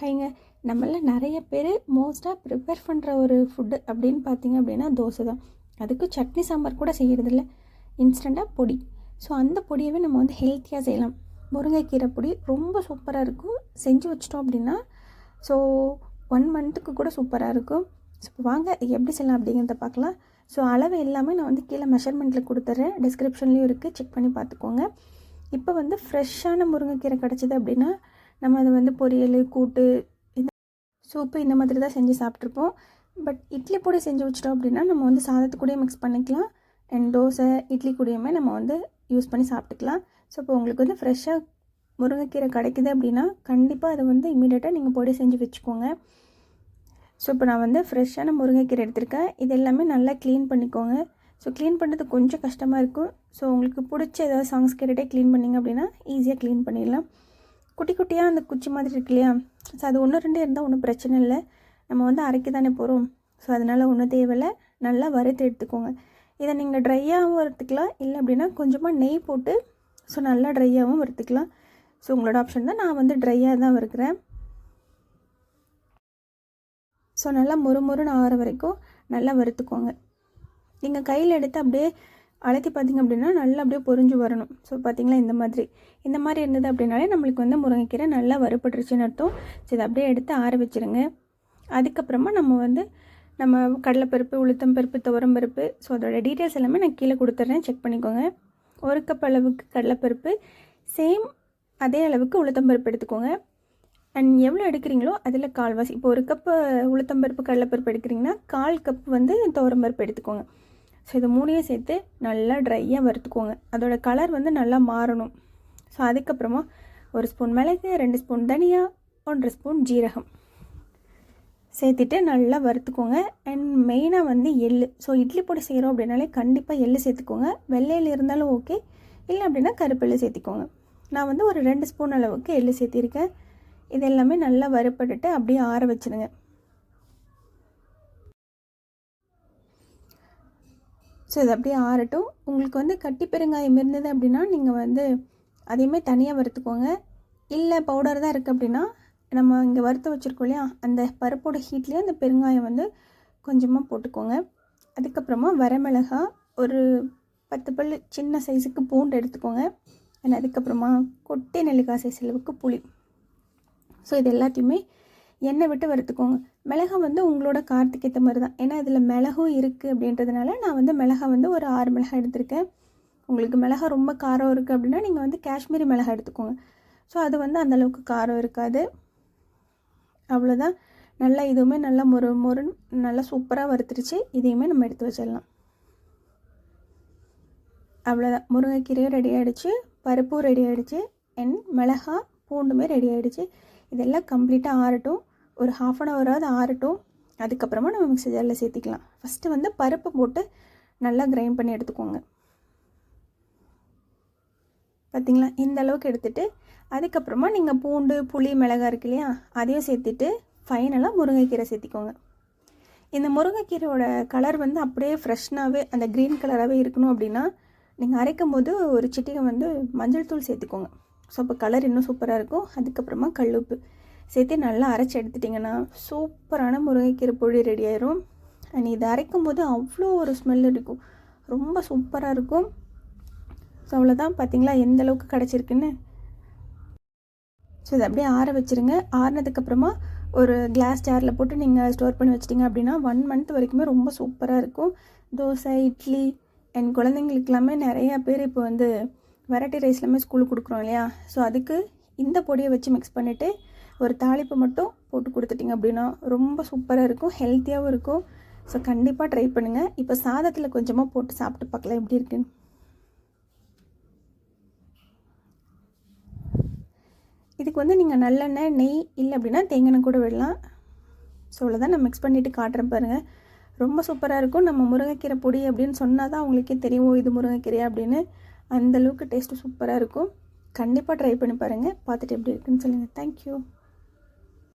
ஹைங்க. நம்மள நிறைய பேர் மோஸ்ட்டாக ப்ரிப்பேர் பண்ணுற ஒரு ஃபுட்டு அப்படின்னு பார்த்தீங்க அப்படின்னா தோசை தான். அதுக்கு சட்னி சாம்பார் கூட செய்கிறதில்ல இன்ஸ்டண்ட்டாக பொடி. ஸோ அந்த பொடியவே நம்ம வந்து ஹெல்த்தியாக செய்யலாம். முருங்கைக்கீரை பொடி ரொம்ப சூப்பராக இருக்கும். செஞ்சு வச்சிட்டோம் அப்படின்னா ஸோ ஒன் மந்த்துக்கு கூட சூப்பராக இருக்கும். ஸோ வாங்க எப்படி செய்யலாம் அப்படிங்கிறத பார்க்கலாம். ஸோ அளவு எல்லாமே நான் வந்து கீழே மெஷர்மெண்ட்டில் கொடுத்துட்றேன் டிஸ்கிரிப்ஷன்லேயும் இருக்குது செக் பண்ணி பார்த்துக்கோங்க. இப்போ வந்து ஃப்ரெஷ்ஷான முருங்கைக்கீரை கிடச்சிது அப்படின்னா நம்ம அதை வந்து பொரியல் கூட்டு இந்த சூப்பு இந்த மாதிரி தான் செஞ்சு சாப்பிட்ருப்போம் பட் இட்லி பொடி செஞ்சு வச்சிட்டோம் அப்படின்னா நம்ம வந்து சாதத்துக்கூடயே மிக்ஸ் பண்ணிக்கலாம். அண்ட் தோசை இட்லி கூடயுமே நம்ம வந்து யூஸ் பண்ணி சாப்பிட்டுக்கலாம். ஸோ இப்போ உங்களுக்கு வந்து ஃப்ரெஷ்ஷாக முருங்கைக்கீரை கிடைக்குது அப்படின்னா கண்டிப்பாக அதை வந்து இமீடியட்டாக நீங்கள் பொடி செஞ்சு வச்சுக்கோங்க. ஸோ இப்போ நான் வந்து ஃப்ரெஷ்ஷான முருங்கைக்கீரை எடுத்திருக்கேன். இது எல்லாமே நல்லா க்ளீன் பண்ணிக்கோங்க. ஸோ க்ளீன் பண்ணுறது கொஞ்சம் கஷ்டமாக இருக்கும். ஸோ உங்களுக்கு பிடிச்ச ஏதாவது சாங்ஸ் கேட்டுகிட்டே க்ளீன் பண்ணிங்க அப்படின்னா ஈஸியாக க்ளீன் பண்ணிடலாம். குட்டி குட்டியாக அந்த குச்சி மாதிரி இருக்கு இல்லையா? ஸோ அது ஒன்று ரெண்டு இருந்தால் ஒன்றும் பிரச்சனை இல்லை. நம்ம வந்து அரைக்க தானே போகிறோம் ஸோ அதனால் ஒன்றும் தேவையில்லை. நல்லா வறுத்து எடுத்துக்கோங்க. இதை நீங்கள் ட்ரையாகவும் வறுத்துக்கலாம். இல்லை அப்படின்னா கொஞ்சமாக நெய் போட்டு ஸோ நல்லா ட்ரையாகவும் வறுத்துக்கலாம். ஸோ உங்களோட ஆப்ஷன் தான் நான் வந்து ட்ரையாக தான் வறுக்கிறேன். ஸோ நல்லா மொறு மொறுன்னு ஆகிற வரைக்கும் நல்லா வறுத்துக்கோங்க. நீங்கள் கையில் எடுத்து அப்படியே அழுத்தி பார்த்தீங்க அப்படின்னா நல்லா அப்படியே பொரிஞ்சு வரணும். ஸோ பார்த்திங்களா இந்த மாதிரி. இந்த மாதிரி இருந்தது அப்படின்னாலே நம்மளுக்கு வந்து முருங்கைக்கீரை நல்லா வறுபட்டுருச்சுன்னு அர்த்தம். ஸோ இதை அப்படியே எடுத்து ஆற வச்சுருங்க. அதுக்கப்புறமா நம்ம வந்து நம்ம கடலைப்பருப்பு உளுத்தம் பருப்பு துவரம் பருப்பு ஸோ அதோட டீட்டெயில்ஸ் எல்லாமே நான் கீழே கொடுத்துட்றேன் செக் பண்ணிக்கோங்க. ஒரு கப் அளவுக்கு கடலைப்பருப்பு சேம் அதே அளவுக்கு உளுத்தம் பருப்பு எடுத்துக்கோங்க. அண்ட் எவ்வளோ எடுக்கிறீங்களோ அதில் கால்வாசி இப்போ ஒரு கப்பு உளுத்தம்பருப்பு கடலைப்பருப்பு எடுக்கிறீங்கன்னா கால் கப் வந்து துவரம் பருப்பு எடுத்துக்கோங்க. ஸோ இது மூணையும் சேர்த்து நல்லா ட்ரையாக வறுத்துக்கோங்க. அதோட கலர் வந்து நல்லா மாறணும். ஸோ அதுக்கப்புறமா ஒரு ஸ்பூன் மிளகு ரெண்டு ஸ்பூன் தனியா ஒன்றரை ஸ்பூன் ஜீரகம். சேர்த்துட்டு நல்லா வறுத்துக்கோங்க. அண்ட் மெயினாக வந்து எள் ஸோ இட்லி பொடி செய்கிறோம் அப்படின்னாலே கண்டிப்பாக எள் சேர்த்துக்கோங்க. வெள்ளையில் இருந்தாலும் ஓகே இல்லை அப்படின்னா கருப்பெள்ளு சேர்த்திக்கோங்க. நான் வந்து ஒரு ரெண்டு ஸ்பூன் அளவுக்கு எள் சேர்த்திருக்கேன். இது எல்லாமே நல்லா வறுப்பட்டுட்டு அப்படியே ஆற வச்சுருங்க. ஸோ இது அப்படியே ஆறட்டும். உங்களுக்கு வந்து கட்டி பெருங்காயம் இருந்தது அப்படின்னா நீங்கள் வந்து அதையுமே தனியாக வறுத்துக்கோங்க. இல்லை பவுடர் தான் இருக்குது அப்படின்னா நம்ம இங்கே வறுத்து வச்சுருக்கோம் இல்லையா அந்த பருப்போட ஹீட்லேயே அந்த பெருங்காயம் வந்து கொஞ்சமாக போட்டுக்கோங்க. அதுக்கப்புறமா வரமிளகா ஒரு பத்து பல் சின்ன சைஸுக்கு பூண்டு எடுத்துக்கோங்க. அண்ட் அதுக்கப்புறமா கொட்டை நெல்லிக்காய் சைஸ் அளவுக்கு புளி. ஸோ இது எல்லாத்தையுமே எண்ணெய் விட்டு வறுத்துக்கோங்க. மிளகா வந்து உங்களோட காரத்துக்கு ஏற்ற மாதிரி தான் ஏன்னா இதில் மிளகும் இருக்குது அப்படின்றதுனால நான் வந்து மிளகா வந்து ஒரு ஆறு மிளகா எடுத்திருக்கேன். உங்களுக்கு மிளகா ரொம்ப காரம் இருக்குது அப்படின்னா நீங்கள் வந்து காஷ்மீரி மிளகா எடுத்துக்கோங்க. ஸோ அது வந்து அந்தளவுக்கு காரம் இருக்காது. அவ்வளோதான் நல்லா இதுவுமே நல்லா மொறு மொறுன்னு நல்லா சூப்பராக வறுத்துருச்சு. இதையுமே நம்ம எடுத்து வச்சிடலாம். அவ்வளோதான் முருங்கைக்கீரையும் ரெடி ஆகிடுச்சு பருப்பும் ரெடி ஆகிடுச்சு அண்ட் மிளகா பூண்டுமே ரெடி ஆகிடுச்சு இதெல்லாம் கம்ப்ளீட்டாக ஆறட்டும். ஒரு ஹாஃப் அன் ஹவராவது ஆறட்டும். அதுக்கப்புறமா நம்ம மிக்ஸி ஜாரில் சேர்த்திக்கலாம். ஃபஸ்ட்டு வந்து பருப்பு போட்டு நல்லா கிரைண்ட் பண்ணி எடுத்துக்கோங்க. பார்த்திங்களா இந்த அளவுக்கு எடுத்துகிட்டு அதுக்கப்புறமா நீங்கள் பூண்டு புளி மிளகாய் இருக்கு இல்லையா? அதையும் சேர்த்துட்டு ஃபைனலாக முருங்கைக்கீரை சேர்த்திக்கோங்க. இந்த முருங்கைக்கீரையோட கலர் வந்து அப்படியே ஃப்ரெஷ்னாகவே அந்த க்ரீன் கலராகவே இருக்கணும் அப்படின்னா நீங்கள் அரைக்கும் போது ஒரு சிட்டிகை வந்து மஞ்சள் தூள் சேர்த்துக்கோங்க. ஸோ அப்போ கலர் இன்னும் சூப்பராக இருக்கும். அதுக்கப்புறமா கல்லுப்பு. சேர்த்து நல்லா அரைச்சி எடுத்துட்டிங்கன்னா சூப்பரான முருங்கைக்கீரை பொடி ரெடி ஆயிரும். அண்ட் இதை அரைக்கும் போது அவ்வளோ ஒரு ஸ்மெல் இருக்கும் ரொம்ப சூப்பராக இருக்கும். ஸோ அவ்வளோதான் பார்த்தீங்களா எந்த அளவுக்கு கிடச்சிருக்குன்னு? ஸோ இதை அப்படியே ஆற வச்சுருங்க. ஆறினதுக்கப்புறமா ஒரு கிளாஸ் ஜாரில் போட்டு நீங்கள் ஸ்டோர் பண்ணி வச்சிட்டிங்க அப்படின்னா ஒன் மந்த் வரைக்குமே ரொம்ப சூப்பராக இருக்கும். தோசை இட்லி அண்ட் குழந்தைங்களுக்கெல்லாமே நிறையா பேர் இப்போ வந்து வெரைட்டி ரைஸ் எல்லாமே ஸ்கூலுக்கு கொடுக்குறோம் இல்லையா? ஸோ அதுக்கு இந்த பொடியை வச்சு மிக்ஸ் பண்ணிவிட்டு ஒரு தாளிப்பு மட்டும் போட்டு கொடுத்துட்டிங்க அப்படின்னா ரொம்ப சூப்பராக இருக்கும் ஹெல்த்தியாகவும் இருக்கும். ஸோ கண்டிப்பாக ட்ரை பண்ணுங்கள் இப்போ சாதத்தில் கொஞ்சமாக போட்டு சாப்பிட்டு பார்க்கலாம் எப்படி இருக்குன்னு. இதுக்கு வந்து நீங்கள் நல்லெண்ணெய் நெய் இல்லை அப்படின்னா தேங்காய் கூட விடலாம். ஸோ அவ்வளோதான் நான் மிக்ஸ் பண்ணிவிட்டு காட்டுறேன் பாருங்கள் ரொம்ப சூப்பராக இருக்கும். நம்ம முருங்கைக்கீரை பொடி அப்படின்னு சொன்னால் தான் அவங்களுக்கே தெரியும் இது முருங்கைக்கீரை அப்படின்னு. அந்தளவுக்கு டேஸ்ட்டு சூப்பராக இருக்கும். கண்டிப்பாக ட்ரை பண்ணி பாருங்கள் பார்த்துட்டு எப்படி இருக்குன்னு சொல்லுங்கள் தேங்க்யூ